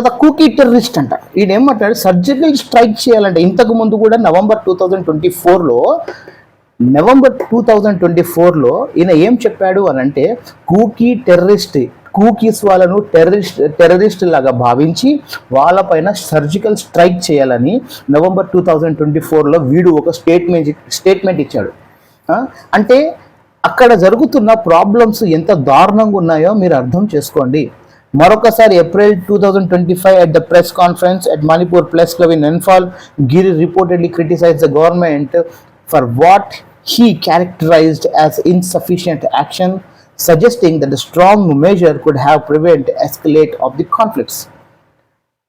తర్వాత కూకీ టెర్రరిస్ట్ అంట. ఈయన ఏమంటాడు సర్జికల్ స్ట్రైక్ చేయాలంటే. ఇంతకు ముందు కూడా నవంబర్ టూ థౌజండ్ ట్వంటీ ఫోర్లో నవంబర్ టూ థౌజండ్ ట్వంటీ ఫోర్లో ఈయన ఏం చెప్పాడు అని అంటే కూకీ టెర్రరిస్ట్ కూకీస్ వాళ్ళను టెర్రరిస్ట్ టెర్రరిస్ట్ లాగా భావించి వాళ్ళపైన సర్జికల్ స్ట్రైక్ చేయాలని నవంబర్ టూ థౌజండ్ ట్వంటీ ఫోర్లో వీడు ఒక స్టేట్మెంట్ స్టేట్మెంట్ ఇచ్చాడు. అంటే అక్కడ జరుగుతున్న ప్రాబ్లమ్స్ ఎంత దారుణంగా ఉన్నాయో మీరు అర్థం చేసుకోండి. Moroccan April 2025 at the press conference at Manipur Press Club in Enfal, Giri reportedly criticized the government for what he characterized as insufficient action, suggesting that a strong measure could have prevented escalate of the conflicts.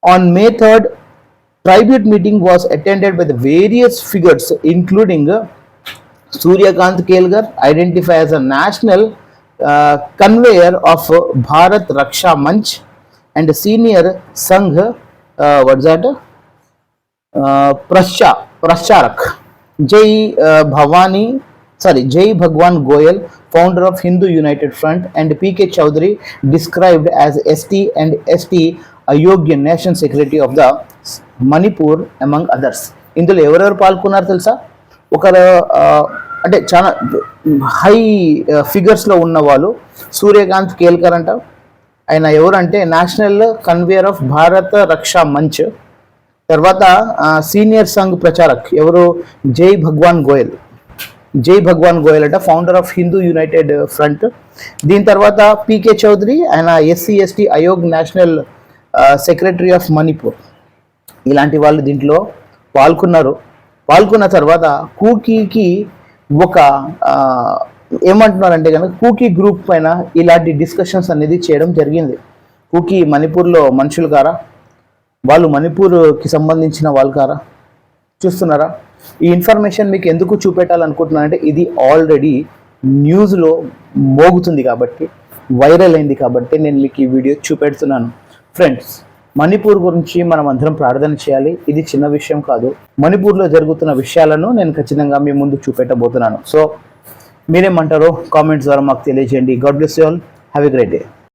On May 3rd, private meeting was attended by the various figures including Surya Kant Kelgar, identified as a national conveyor of uh, Bharat Raksha Manch, and a senior Sangh, uh, what's that? uh, Prasha, Prasharak, Jai uh, Bhavani, sorry, Jai Bhagwan Goyal, founder of Hindu United Front, and PK Chowdhury, described as ST and ST Ayogya Nation Secretary of the Manipur, among others. ఇందులో ఎవరెవరు పాల్గొన్నారు తెలుసా ఒకరు ఆ, అంటే చాలా high ఫిగర్స్లో ఉన్న వాళ్ళు సూర్యకాంత్ కేల్కర్ అంట. ఆయన ఎవరంటే నేషనల్ కన్వేయర్ ఆఫ్ భారత రక్షా మంచ్. తర్వాత సీనియర్ సంఘ్ ప్రచారక్ ఎవరు? జై భగవాన్ గోయల్. జై భగవాన్ గోయల్ అంట founder of Hindu united front దీని తర్వాత పీకే చౌదరి ఆయన SC ST Aayog national secretary of Manipur ఇలాంటి వాళ్ళు దీంట్లో పాల్గొన్నారు. పాల్గొన్న తర్వాత కూకీకి ఒక ఏమంటున్నారంటే కనుక కూకీ గ్రూప్ పైన ఇలాంటి డిస్కషన్స్ అనేది చేయడం జరిగింది. కూకీ మణిపూర్లో మనుషులు కారా? వాళ్ళు మణిపూర్కి సంబంధించిన వాళ్ళు కారా? చూస్తున్నారా? ఈ ఇన్ఫర్మేషన్ మీకు ఎందుకు చూపెట్టాలనుకుంటున్నానంటే ఇది ఆల్రెడీ న్యూస్లో మోగుతుంది కాబట్టి వైరల్ అయింది కాబట్టి నేను మీకు ఈ వీడియో చూపెడుతున్నాను. ఫ్రెండ్స్ మణిపూర్ గురించి మనం అందరం ప్రార్థన చేయాలి. ఇది చిన్న విషయం కాదు. మణిపూర్లో జరుగుతున్న విషయాలను నేను ఖచ్చితంగా మీ ముందు చూపెట్టబోతున్నాను. సో మీరేమంటారో కామెంట్స్ ద్వారా మాకు తెలియజేయండి. God bless you all. Have a great day.